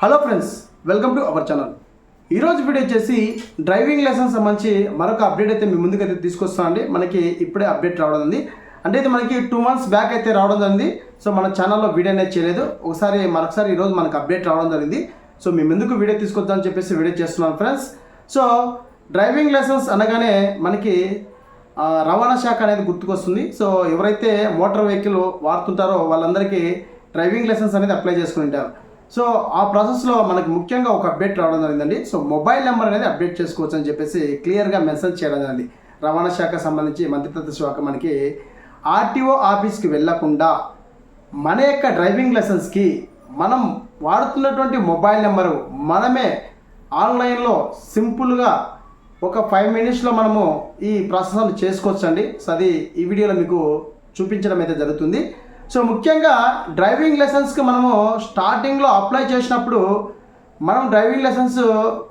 Hello friends welcome to our channel ఈరోజు video వచ్చేసి driving licence సంబంధించి మరొక అప్డేట్ అయితే మీ ముందుకు అయితే తీసుకొస్తానండి మనకి ఇప్పుడే అప్డేట్ రావడం ఉంది. అంటే ఇది మనకి టూ మంత్స్ బ్యాక్ అయితే రావడం జరిగింది. సో మన ఛానల్లో వీడియో అనేది చేయలేదు. ఒకసారి మరొకసారి ఈరోజు మనకు అప్డేట్ రావడం జరిగింది. సో మీ ముందుకు వీడియో తీసుకొద్దామని చెప్పేసి వీడియో చేస్తున్నాను ఫ్రెండ్స్ సో డ్రైవింగ్ లైసెన్స్ అనగానే మనకి రవాణా శాఖ అనేది గుర్తుకొస్తుంది. సో ఎవరైతే మోటార్ వెహికల్ వాడుతుంటారో వాళ్ళందరికీ డ్రైవింగ్ లైసెన్స్ అనేది అప్లై చేసుకుంటారు సో ఆ ప్రాసెస్లో మనకి ముఖ్యంగా ఒక అప్డేట్ రావడం జరిగిందండి. సో మొబైల్ నెంబర్ అనేది అప్డేట్ చేసుకోవచ్చు అని చెప్పేసి క్లియర్గా మెసేజ్ చేయడం జరిగింది. రవాణా శాఖ సంబంధించి మంత్రిత్వ శాఖ మనకి ఆర్టీఓ ఆఫీస్కి వెళ్ళకుండా మన యొక్క డ్రైవింగ్ లైసెన్స్కి మనం వాడుతున్నటువంటి మొబైల్ నెంబరు మనమే ఆన్లైన్లో సింపుల్గా ఒక ఫైవ్ మినిట్స్లో మనము ఈ ప్రాసెస్ చేసుకోవచ్చండి. సో అది ఈ వీడియోలో మీకు చూపించడం అయితే జరుగుతుంది. సో ముఖ్యంగా డ్రైవింగ్ లైసెన్స్కి మనము స్టార్టింగ్లో అప్లై చేసినప్పుడు మనం డ్రైవింగ్ లైసెన్స్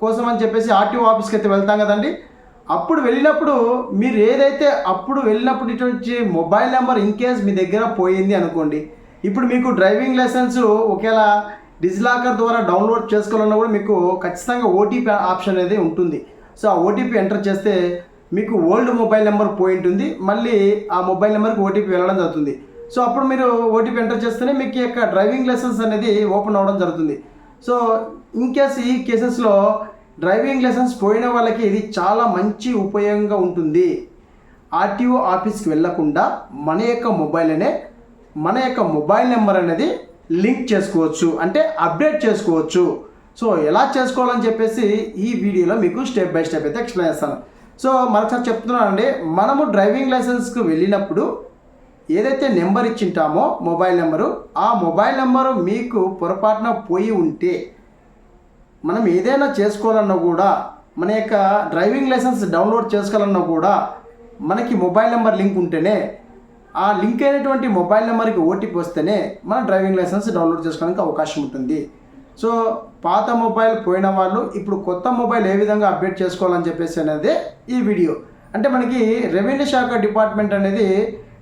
కోసం అని చెప్పేసి ఆర్టీఓ ఆఫీస్కి అయితే వెళ్తాం కదండి. అప్పుడు వెళ్ళినప్పుడు మీరు ఏదైతే అప్పుడు వెళ్ళినప్పుడు ఇటువంటి మొబైల్ నెంబర్ ఇన్ కేస్ మీ దగ్గర పోయింది అనుకోండి ఇప్పుడు మీకు డ్రైవింగ్ లైసెన్స్ ఒకేలా డిజిలాకర్ ద్వారా డౌన్లోడ్ చేసుకోవాలన్నా కూడా మీకు ఖచ్చితంగా ఓటీపీ ఆప్షన్ అనేది ఉంటుంది. సో ఆ ఓటీపీ ఎంటర్ చేస్తే మీకు ఓల్డ్ మొబైల్ నెంబర్ పోయి ఉంటుంది మళ్ళీ ఆ మొబైల్ నెంబర్కి ఓటీపీ వెళ్ళడం జరుగుతుంది. సో అప్పుడు మీరు ఓటీపీ ఎంటర్ చేస్తేనే మీకు యొక్క డ్రైవింగ్ లైసెన్స్ అనేది ఓపెన్ అవ్వడం జరుగుతుంది. సో ఇన్ కేస్ ఈ కేసెస్లో డ్రైవింగ్ లైసెన్స్ పోయిన వాళ్ళకి ఇది చాలా మంచి ఉపయోగంగా ఉంటుంది. ఆర్టీఓ ఆఫీస్కి వెళ్ళకుండా మన యొక్క మొబైల్ అనే మన యొక్క మొబైల్ నెంబర్ అనేది లింక్ చేసుకోవచ్చు. అంటే అప్డేట్ చేసుకోవచ్చు. సో ఎలా చేసుకోవాలని చెప్పేసి ఈ వీడియోలో మీకు స్టెప్ బై స్టెప్ అయితే ఎక్స్ప్లెయిన్ చేస్తాను. సో మరొకసారి చెప్తున్నానండి మనము డ్రైవింగ్ లైసెన్స్కి వెళ్ళినప్పుడు ఏదైతే నెంబర్ ఇచ్చింటామో మొబైల్ నెంబరు ఆ మొబైల్ నెంబరు మీకు పొరపాటున పోయి ఉంటే మనం ఏదైనా చేసుకోవాలన్నా కూడా మన యొక్క డ్రైవింగ్ లైసెన్స్ డౌన్లోడ్ చేసుకోవాలన్నా కూడా మనకి మొబైల్ నెంబర్ లింక్ ఉంటేనే ఆ లింక్ అయినటువంటి మొబైల్ నెంబర్కి ఓటీపీ వస్తేనే మన డ్రైవింగ్ లైసెన్స్ డౌన్లోడ్ చేసుకోవడానికి అవకాశం ఉంటుంది. సో పాత మొబైల్ పోయిన వాళ్ళు ఇప్పుడు కొత్త మొబైల్ ఏ విధంగా అప్డేట్ చేసుకోవాలని చెప్పేసి అనేది ఈ వీడియో. అంటే మనకి రెవెన్యూ శాఖ డిపార్ట్మెంట్ అనేది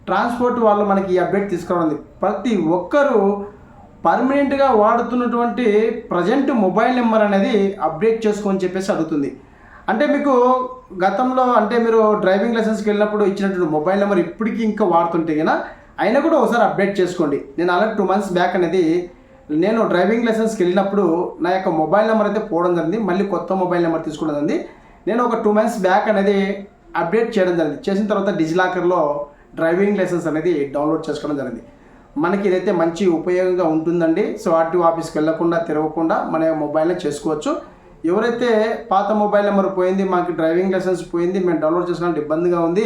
ట్రాన్స్పోర్ట్ వాళ్ళు మనకి ఈ అప్డేట్ తీసుకురావాలి. ప్రతి ఒక్కరూ పర్మనెంట్గా వాడుతున్నటువంటి ప్రజెంట్ మొబైల్ నెంబర్ అనేది అప్డేట్ చేసుకోని చెప్పేసి అడుగుతుంది. అంటే మీకు గతంలో అంటే మీరు డ్రైవింగ్ లైసెన్స్కి వెళ్ళినప్పుడు ఇచ్చినటువంటి మొబైల్ నెంబర్ ఇప్పటికీ ఇంకా వాడుతుంటే కదా అయినా కూడా ఒకసారి అప్డేట్ చేసుకోండి. నేను అలా టూ మంత్స్ బ్యాక్ అనేది నేను డ్రైవింగ్ లైసెన్స్కి వెళ్ళినప్పుడు నా యొక్క మొబైల్ నెంబర్ అయితే పోవడం జరిగింది. మళ్ళీ కొత్త మొబైల్ నెంబర్ తీసుకోవడం జరిగింది. నేను ఒక టూ మంత్స్ బ్యాక్ అనేది అప్డేట్ చేయడం జరిగింది. చేసిన తర్వాత డిజిలాకర్లో డ్రైవింగ్ లైసెన్స్ అనేది డౌన్లోడ్ చేసుకోవడం జరిగింది. మనకి ఇదైతే మంచి ఉపయోగంగా ఉంటుందండి సో ఆర్టీఓ ఆఫీస్కి వెళ్ళకుండా తిరగకుండా మన మొబైల్లో చేసుకోవచ్చు. ఎవరైతే పాత మొబైల్ నెంబర్ పోయింది మాకు డ్రైవింగ్ లైసెన్స్ పోయింది మేము డౌన్లోడ్ చేసుకోవాలంటే ఇబ్బందిగా ఉంది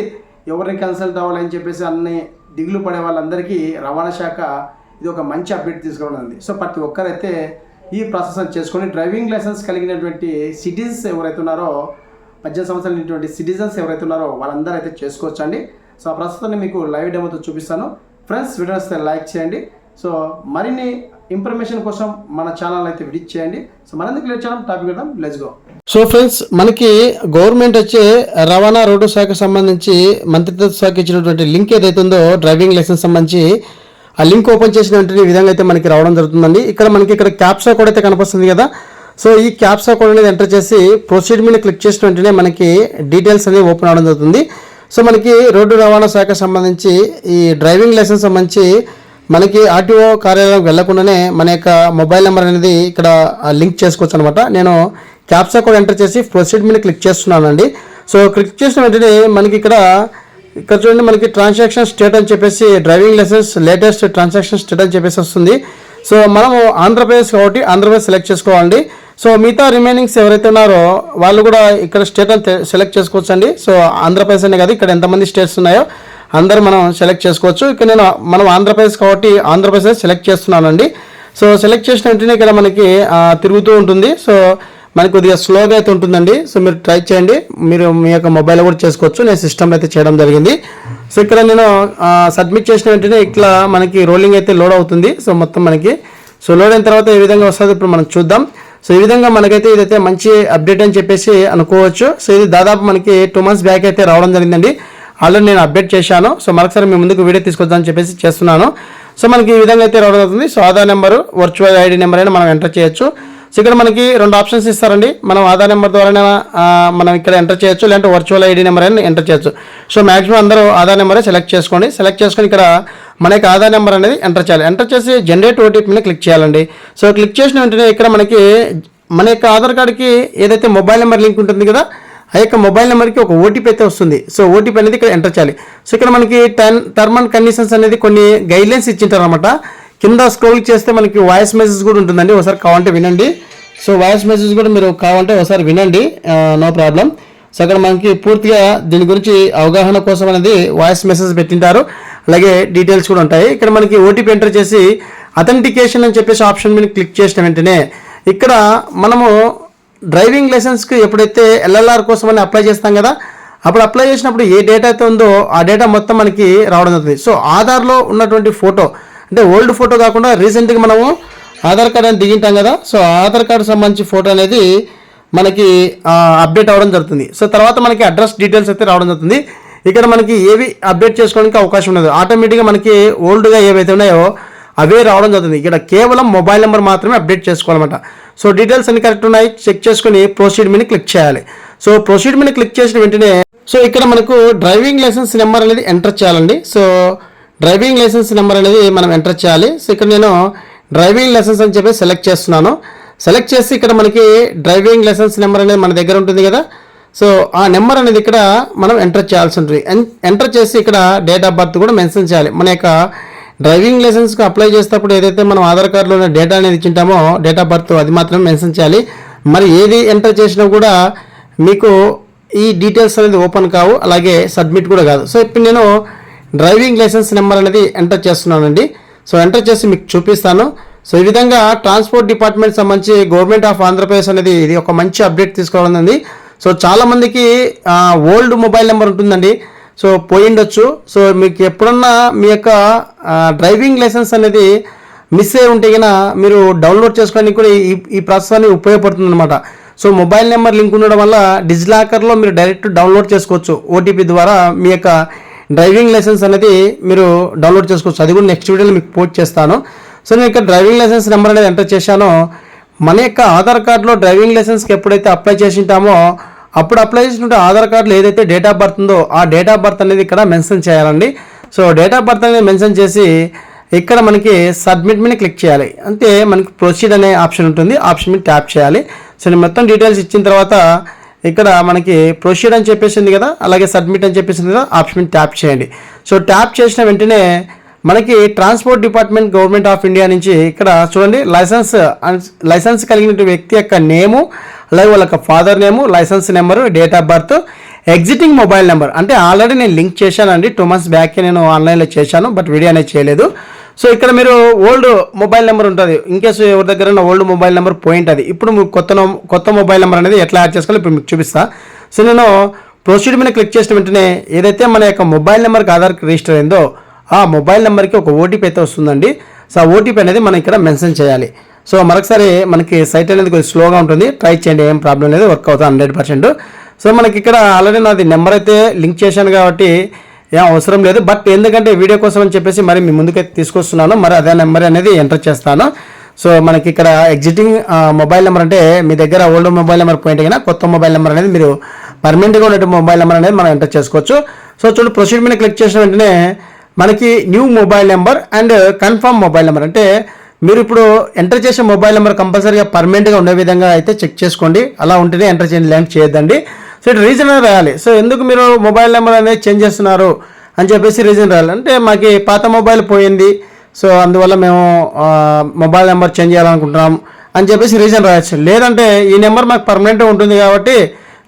ఎవరిని కన్సల్ట్ అవ్వాలని చెప్పేసి అన్ని దిగులు పడే వాళ్ళందరికీ రవాణా శాఖ ఇది ఒక మంచి అప్డేట్ తీసుకోవడం ఉంది సో ప్రతి ఒక్కరైతే ఈ ప్రాసెస్ చేసుకొని డ్రైవింగ్ లైసెన్స్ కలిగినటువంటి సిటిజన్స్ ఎవరైతే ఉన్నారో పద్దెనిమిది సంవత్సరాలు ఉన్నటువంటి సిటిజన్స్ ఎవరైతే ఉన్నారో వాళ్ళందరూ అయితే చేసుకోవచ్చు అండి సో ప్రస్తుతం ప్రస్తుతాన్ని మీకు లైవ్ డెమోతో చూపిస్తాను. ఫ్రెండ్స్ వీడియో వస్తే లైక్ చేయండి. సో మరిన్ని ఇన్ఫర్మేషన్ కోసం మన ఛానల్ అయితే విజిట్ చేయండి. సో మనందుకు లేట్ చేయడం? టాపిక్ వెళ్దాం లెట్స్ గో సో ఫ్రెండ్స్ మనకి గవర్నమెంట్ వచ్చే రవాణా రోడ్డు శాఖకు సంబంధించి మంత్రిత్వ శాఖ ఇచ్చినటువంటి లింక్ ఏదైతే ఉందో డ్రైవింగ్ లైసెన్స్ సంబంధించి ఆ లింక్ ఓపెన్ చేసిన వెంటనే విధంగా అయితే మనకి రావడం జరుగుతుందండి. ఇక్కడ మనకి ఇక్కడ క్యాప్సా కోడ్ అయితే కనిపిస్తుంది కదా. సో ఈ క్యాప్సా కోడ్ అనేది ఎంటర్ చేసి ప్రొసీడ్ మీద క్లిక్ చేసిన వెంటనే మనకి డీటెయిల్స్ అనేవి ఓపెన్ అవడం జరుగుతుంది. సో మనకి రోడ్డు రవాణా శాఖ సంబంధించి ఈ డ్రైవింగ్ లైసెన్స్ సంబంధించి మనకి ఆర్టీఓ కార్యాలయం వెళ్ళకుండానే మన యొక్క మొబైల్ నెంబర్ అనేది ఇక్కడ లింక్ చేసుకోవచ్చు అనమాట నేను క్యాప్సా కోడ్ ఎంటర్ చేసి ప్రొసీడ్ మీద క్లిక్ చేస్తున్నానండి. సో క్లిక్ చేసిన వెంటనే మనకి ఇక్కడ ఇక్కడ చూడండి మనకి ట్రాన్సాక్షన్ స్టేట్ అని చెప్పేసి driving licence latest transaction state అని చెప్పేసి వస్తుంది. సో మనము ఆంధ్రప్రదేశ్ కాబట్టి ఆంధ్రప్రదేశ్ సెలెక్ట్ చేసుకోవాలండి. సో మిగతా రిమైనింగ్స్ ఎవరైతే ఉన్నారో వాళ్ళు కూడా ఇక్కడ స్టేట్ అని సెలెక్ట్ చేసుకోవచ్చు అండి సో ఆంధ్రప్రదేశ్ అనే కాదు ఇక్కడ ఎంతమంది స్టేట్స్ ఉన్నాయో అందరూ మనం సెలెక్ట్ చేసుకోవచ్చు. ఇక్కడ నేను మనం ఆంధ్రప్రదేశ్ కాబట్టి ఆంధ్రప్రదేశ్ సెలెక్ట్ చేస్తున్నానండి. సో సెలెక్ట్ చేసిన వెంటనే ఇక్కడ మనకి తిరుగుతూ ఉంటుంది. సో మనకి కొద్దిగా స్లోగా అయితే ఉంటుందండి. సో మీరు ట్రై చేయండి. మీరు మీ యొక్క మొబైల్ కూడా చేసుకోవచ్చు. నేను సిస్టమ్ అయితే చేయడం జరిగింది. సో ఇక్కడ నేను సబ్మిట్ చేసిన వెంటనే ఇట్లా మనకి రోలింగ్ అయితే లోడ్ అవుతుంది. సో మొత్తం మనకి సో లోడ్ అయిన తర్వాత ఏ విధంగా వస్తుంది ఇప్పుడు మనం చూద్దాం. సో ఈ విధంగా మనకైతే ఇదైతే మంచి అప్డేట్ అని చెప్పేసి అనుకోవచ్చు. సో ఇది దాదాపు మనకి టూ మంత్స్ బ్యాక్ అయితే రావడం జరిగిందండి. ఆల్రెడీ నేను అప్డేట్ చేశాను. సో మరొకసారి మీ ముందుకు వీడియో తీసుకొద్దామని చెప్పేసి చేస్తున్నాను. సో మనకి ఈ విధంగా అయితే రావడం అవుతుంది so Aadhaar number virtual ID number అయినా మనం ఎంటర్ చేయొచ్చు. సో ఇక్కడ మనకి రెండు ఆప్షన్స్ ఇస్తారండి. మనం ఆధార్ నెంబర్ ద్వారా మనం ఇక్కడ ఎంటర్ చేయొచ్చు లేదంటే వర్చువల్ ఐడి నెంబర్ అని ఎంటర్ చేయొచ్చు. సో మాక్సిమం అందరూ ఆధార్ నెంబరే సెలెక్ట్ చేసుకోండి. సెలెక్ట్ చేసుకొని ఇక్కడ మన యొక్క ఆధార్ నెంబర్ అనేది ఎంటర్ చేయాలి. ఎంటర్ చేసి జనరేట్ ఓటీపీని క్లిక్ చేయాలండి. సో క్లిక్ చేసిన వెంటనే ఇక్కడ మనకి మన యొక్క ఆధార్ కార్డుకి ఏదైతే మొబైల్ నెంబర్ లింక్ ఉంటుంది కదా ఆ యొక్క మొబైల్ నెంబర్కి ఒక ఓటీపీ అయితే వస్తుంది. సో ఓటీపీ అనేది ఇక్కడ ఎంటర్ చేయాలి. సో ఇక్కడ మనకి టెన్ టర్మ్ అండ్ కండిషన్స్ అనేది కొన్ని గైడ్లైన్స్ ఇచ్చింటారు అనమాట కింద స్క్రోల్ చేస్తే మనకి వాయిస్ మెసేజ్ కూడా ఉంటుందండి. ఒకసారి కావాలంటే వినండి. సో వాయిస్ మెసేజ్ కూడా మీరు కావాలంటే ఒకసారి వినండి. నో ప్రాబ్లం సో అక్కడ మనకి పూర్తిగా దీని గురించి అవగాహన కోసం అనేది వాయిస్ మెసేజ్ పెట్టింటారు. అలాగే డీటెయిల్స్ కూడా ఉంటాయి. ఇక్కడ మనకి ఓటీపీ ఎంటర్ చేసి అథెంటికేషన్ అని చెప్పేసి ఆప్షన్ మీద క్లిక్ చేసిన వెంటనే ఇక్కడ మనము డ్రైవింగ్ లైసెన్స్కి ఎప్పుడైతే ఎల్ఎల్ఆర్ కోసం అని అప్లై చేస్తాం కదా అప్పుడు అప్లై చేసినప్పుడు ఏ డేటా అయితే ఉందో ఆ డేటా మొత్తం మనకి రావడం జరుగుతుంది. సో ఆధార్లో ఉన్నటువంటి ఫోటో అంటే ఓల్డ్ ఫోటో కాకుండా రీసెంట్గా మనము ఆధార్ కార్డ్ అని దిగింటాం కదా సో ఆధార్ కార్డు సంబంధించి ఫోటో అనేది మనకి అప్డేట్ అవ్వడం జరుగుతుంది. సో తర్వాత మనకి అడ్రస్ డీటెయిల్స్ అయితే రావడం జరుగుతుంది. ఇక్కడ మనకి ఏవి అప్డేట్ చేసుకోవడానికి అవకాశం ఉండదు. ఆటోమేటిక్గా మనకి ఓల్డ్గా ఏవైతే ఉన్నాయో అవే రావడం జరుగుతుంది. ఇక్కడ కేవలం మొబైల్ నెంబర్ మాత్రమే అప్డేట్ చేసుకోవాలన్నమాట. సో డీటెయిల్స్ అన్ని కరెక్ట్ ఉన్నాయి. చెక్ చేసుకుని ప్రొసీడ్ మీద క్లిక్ చేయాలి. సో ప్రొసీడ్ మీద క్లిక్ చేసిన వెంటనే సో ఇక్కడ మనకు డ్రైవింగ్ లైసెన్స్ నెంబర్ అనేది ఎంటర్ చేయాలండి. సో డ్రైవింగ్ లైసెన్స్ నెంబర్ అనేది మనం ఎంటర్ చేయాలి. సో ఇక్కడ నేను డ్రైవింగ్ లైసెన్స్ అని చెప్పి సెలెక్ట్ చేస్తున్నాను. సెలెక్ట్ చేసి ఇక్కడ మనకి డ్రైవింగ్ లైసెన్స్ నెంబర్ అనేది మన దగ్గర ఉంటుంది కదా. సో ఆ నెంబర్ అనేది ఇక్కడ మనం ఎంటర్ చేయాల్సి ఉంటుంది. ఎన్- ఎంటర్ చేసి ఇక్కడ డేట్ ఆఫ్ బర్త్ కూడా మెన్షన్ చేయాలి. మన యొక్క డ్రైవింగ్ లైసెన్స్కి అప్లై చేసేటప్పుడు ఏదైతే మనం ఆధార్ కార్డులో ఉన్న డేటా అనేది ఇచ్చింటామో డేట్ ఆఫ్ బర్త్ అది మాత్రమే మెన్షన్ చేయాలి. మరి ఏది ఎంటర్ చేసినా కూడా మీకు ఈ డీటెయిల్స్ అనేది ఓపెన్ కావు. అలాగే సబ్మిట్ కూడా కాదు. సో ఇప్పుడు నేను డ్రైవింగ్ లైసెన్స్ నెంబర్ అనేది ఎంటర్ చేస్తున్నానండి. సో ఎంటర్ చేసి మీకు చూపిస్తాను. సో ఈ విధంగా ట్రాన్స్పోర్ట్ డిపార్ట్మెంట్ సంబంధించి గవర్నమెంట్ ఆఫ్ ఆంధ్రప్రదేశ్ అనేది ఇది ఒక మంచి అప్డేట్ తీసుకోవాలని సో చాలామందికి ఓల్డ్ మొబైల్ నెంబర్ ఉంటుందండి. సో పోయిండొచ్చు సో మీకు ఎప్పుడన్నా మీ యొక్క డ్రైవింగ్ లైసెన్స్ అనేది మిస్ అయి ఉంటే కనుక మీరు డౌన్లోడ్ చేసుకోవడానికి కూడా ఈ ఈ ప్రాసెస్ అనేది ఉపయోగపడుతుంది అనమాట సో మొబైల్ నెంబర్ లింక్ ఉండడం వల్ల డిజిలాకర్లో మీరు డైరెక్ట్ డౌన్లోడ్ చేసుకోవచ్చు. ఓటీపీ ద్వారా మీ యొక్క డ్రైవింగ్ లైసెన్స్ అనేది మీరు డౌన్లోడ్ చేసుకోవచ్చు. అది కూడా నెక్స్ట్ వీడియోలో మీకు పోస్ట్ చేస్తాను. సో నేను ఇక్కడ డ్రైవింగ్ లైసెన్స్ నెంబర్ అనేది ఎంటర్ చేశానో. మన యొక్క ఆధార్ కార్డులో డ్రైవింగ్ లైసెన్స్కి ఎప్పుడైతే అప్లై చేసి ఉంటామో అప్పుడు అప్లై చేసినటువంటి ఆధార్ కార్డులో ఏదైతే డేట్ ఆఫ్ బర్త్ ఉందో ఆ డేట్ ఆఫ్ బర్త్ అనేది ఇక్కడ మెన్షన్ చేయాలండి. సో డేట్ ఆఫ్ బర్త్ అనేది మెన్షన్ చేసి ఇక్కడ మనకి సబ్మిట్ మీద క్లిక్ చేయాలి. అంటే మనకి ప్రొసీడ్ అనే ఆప్షన్ ఉంటుంది. ఆప్షన్ మీద ట్యాప్ చేయాలి. సో నేను మొత్తం డీటెయిల్స్ ఇచ్చిన తర్వాత ఇక్కడ మనకి ప్రొసీడ్ అని చెప్పేసింది కదా అలాగే సబ్మిట్ అని చెప్పేసింది కదా ఆప్షన్ ట్యాప్ చేయండి. సో ట్యాప్ చేసిన వెంటనే మనకి transport department government of India నుంచి ఇక్కడ చూడండి లైసెన్స్ లైసెన్స్ కలిగిన వ్యక్తి యొక్క నేము అలాగే వాళ్ళ యొక్క father name licence number date of birth existing mobile number అంటే ఆల్రెడీ నేను లింక్ చేశానండి టూ మంత్స్ బ్యాక్ నేను ఆన్లైన్లో చేశాను బట్ వీడియో అనేది చేయలేదు. సో ఇక్కడ మీరు ఓల్డ్ మొబైల్ నెంబర్ ఉంటుంది. ఇన్కేస్ ఎవరి దగ్గర ఓల్డ్ మొబైల్ నెంబర్ పాయింట్ అది ఇప్పుడు కొత్త నో- కొత్త మొబైల్ నెంబర్ అనేది ఎట్లా యాడ్ చేసుకోవాలి ఇప్పుడు మీకు చూపిస్తా. సో నేను ప్రొసీడ్ మీద క్లిక్ చేసిన వెంటనే ఏదైతే మన యొక్క మొబైల్ నెంబర్కి ఆధార్ రిజిస్టర్ అయిందో ఆ మొబైల్ నెంబర్కి ఒక ఓటీపీ అయితే వస్తుందండి. సో ఆ ఓటీపీ అనేది మనం ఇక్కడ మెన్షన్ చేయాలి. సో మరొకసారి మనకి సైట్ అనేది కొంచెం స్లోగా ఉంటుంది. ట్రై చేయండి ఏం ప్రాబ్లం లేదు. వర్క్ అవుతుంది హండ్రెడ్ పర్సెంట్. సో మనకి ఇక్కడ ఆల్రెడీ నాది నెంబర్ అయితే లింక్ చేశాను కాబట్టి ఏం అవసరం లేదు. బట్ ఎందుకంటే వీడియో కోసం అని చెప్పేసి మరి మీ ముందుకైతే తీసుకొస్తున్నాను. మరి అదే నెంబర్ అనేది ఎంటర్ చేస్తాను. సో మనకి ఇక్కడ ఎగ్జిటింగ్ మొబైల్ నెంబర్ అంటే మీ దగ్గర ఓల్డ్ మొబైల్ నెంబర్ పాయింట్ అయినా కొత్త మొబైల్ నెంబర్ అనేది మీరు పర్మనెంట్గా ఉన్నట్టు మొబైల్ నెంబర్ అనేది మనం ఎంటర్ చేసుకోవచ్చు. సో చూడు ప్రొసీడ్ మీద క్లిక్ చేసిన వెంటనే మనకి new mobile number and confirm mobile number అంటే మీరు ఇప్పుడు ఎంటర్ చేసే మొబైల్ నెంబర్ కంపల్సరీగా పర్మనెంట్గా ఉండే విధంగా అయితే చెక్ చేసుకోండి. అలా ఉంటేనే ఎంటర్ చేయండి ల్యాండ్ చేయొద్దండి. సో ఇటు రీజన్ అనేది రాయాలి. సో ఎందుకు మీరు మొబైల్ నెంబర్ అనేది చేంజ్ చేస్తున్నారు అని చెప్పేసి రీజన్ రాయాలి. అంటే మాకు పాత మొబైల్ పోయింది. సో అందువల్ల మేము మొబైల్ నెంబర్ చేంజ్ చేయాలనుకుంటున్నాం అని చెప్పేసి రీజన్ రాయొచ్చు. లేదంటే ఈ నెంబర్ మాకు పర్మనెంట్ ఉంటుంది కాబట్టి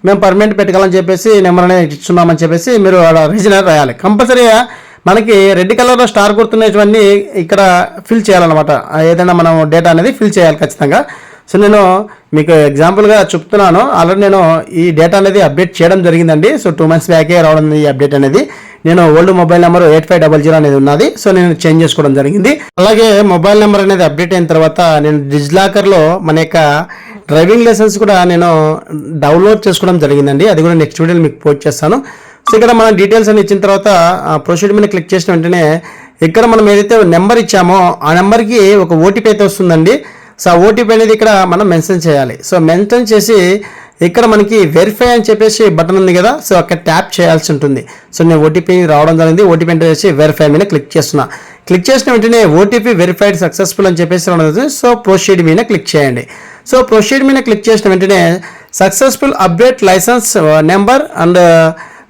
మేము పర్మనెంట్ పెట్టుకోవాలని చెప్పేసి నెంబర్ అనేది ఇస్తున్నామని చెప్పేసి మీరు రీజన్ అనేది రాయాలి. కంపల్సరీగా మనకి రెడ్ కలర్లో స్టార్ గుర్తున్నవన్నీ ఇక్కడ ఫిల్ చేయాలన్నమాట. ఏదైనా మనం డేటా అనేది ఫిల్ చేయాలి ఖచ్చితంగా. సో నేను మీకు ఎగ్జాంపుల్గా చెప్తున్నాను. ఆల్రెడీ నేను ఈ డేటా అనేది అప్డేట్ చేయడం జరిగిందండి. సో టూ మంత్స్ బ్యాకే రావడం ఈ అప్డేట్ అనేది. నేను old mobile number eight five double zero అనేది ఉన్నది. సో నేను చేంజ్ చేసుకోవడం జరిగింది. అలాగే మొబైల్ నెంబర్ అనేది అప్డేట్ అయిన తర్వాత నేను డిజిలాకర్లో మన యొక్క డ్రైవింగ్ లైసెన్స్ కూడా నేను డౌన్లోడ్ చేసుకోవడం జరిగిందండి. అది కూడా నెక్స్ట్ వీడియోలో మీకు పోస్ట్ చేస్తాను. సో ఇక్కడ మనం డీటెయిల్స్ అని ఇచ్చిన తర్వాత ప్రొసీడ్ మీద క్లిక్ చేసిన వెంటనే ఇక్కడ మనం ఏదైతే నెంబర్ ఇచ్చామో ఆ నెంబర్కి ఒక ఓటీపీ అయితే వస్తుందండి. సో ఆ ఓటీపీ అనేది ఇక్కడ మనం మెన్షన్ చేయాలి. సో మెన్షన్ చేసి ఇక్కడ మనకి వెరిఫై అని చెప్పేసి బటన్ ఉంది కదా సో అక్కడ ట్యాప్ చేయాల్సి ఉంటుంది. సో నేను ఓటీపీ రావడం జరిగింది. ఓటీపీ ఎంటర్ చేసి వెరిఫై మీద క్లిక్ చేస్తున్నా. క్లిక్ చేసిన వెంటనే ఓటీపీ వెరిఫైడ్ సక్సెస్ఫుల్ అని చెప్పేసి రావడం జరుగుతుంది. సో ప్రొసీడ్ మీద క్లిక్ చేయండి. సో ప్రొసీడ్ మీద క్లిక్ చేసిన వెంటనే successful update licence number and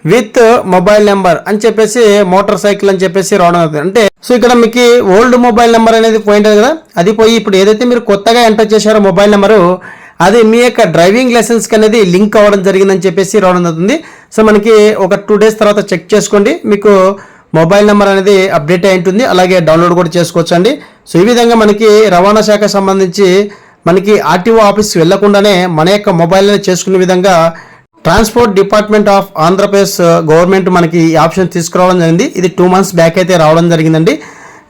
with mobile number అని చెప్పేసి మోటార్ సైకిల్ అని చెప్పేసి రావడం అవుతుంది అంటే సో ఇక్కడ మీకు ఓల్డ్ మొబైల్ నెంబర్ అనేది పోయింటుంది కదా? అది పోయి ఇప్పుడు ఏదైతే మీరు కొత్తగా ఎంటర్ చేశారో మొబైల్ నెంబరు అది మీ యొక్క డ్రైవింగ్ లైసెన్స్కి అనేది లింక్ అవ్వడం జరిగిందని చెప్పేసి రావడం అవుతుంది సో మనకి ఒక టూ డేస్ తర్వాత చెక్ చేసుకోండి. మీకు మొబైల్ నెంబర్ అనేది అప్డేట్ అయి ఉంటుంది. అలాగే డౌన్లోడ్ కూడా చేసుకోవచ్చు అండి సో ఈ విధంగా మనకి రవాణా శాఖ సంబంధించి మనకి ఆర్టీఓ ఆఫీస్కి వెళ్ళకుండానే మన యొక్క మొబైల్ అనేది చేసుకునే విధంగా transport department of Andhra Pradesh uh, government మనకి ఈ ఆప్షన్ తీసుకురావడం జరిగింది. ఇది టూ మంత్స్ బ్యాక్ అయితే రావడం జరిగిందండి.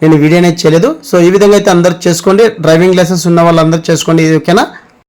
నేను వీడియో అనేది చేయలేదు. సో ఈ విధంగా అయితే అందరు చేసుకోండి. డ్రైవింగ్ లైసెన్స్ ఉన్న వాళ్ళు అందరు చేసుకోండి. ఇది ఓకేనా?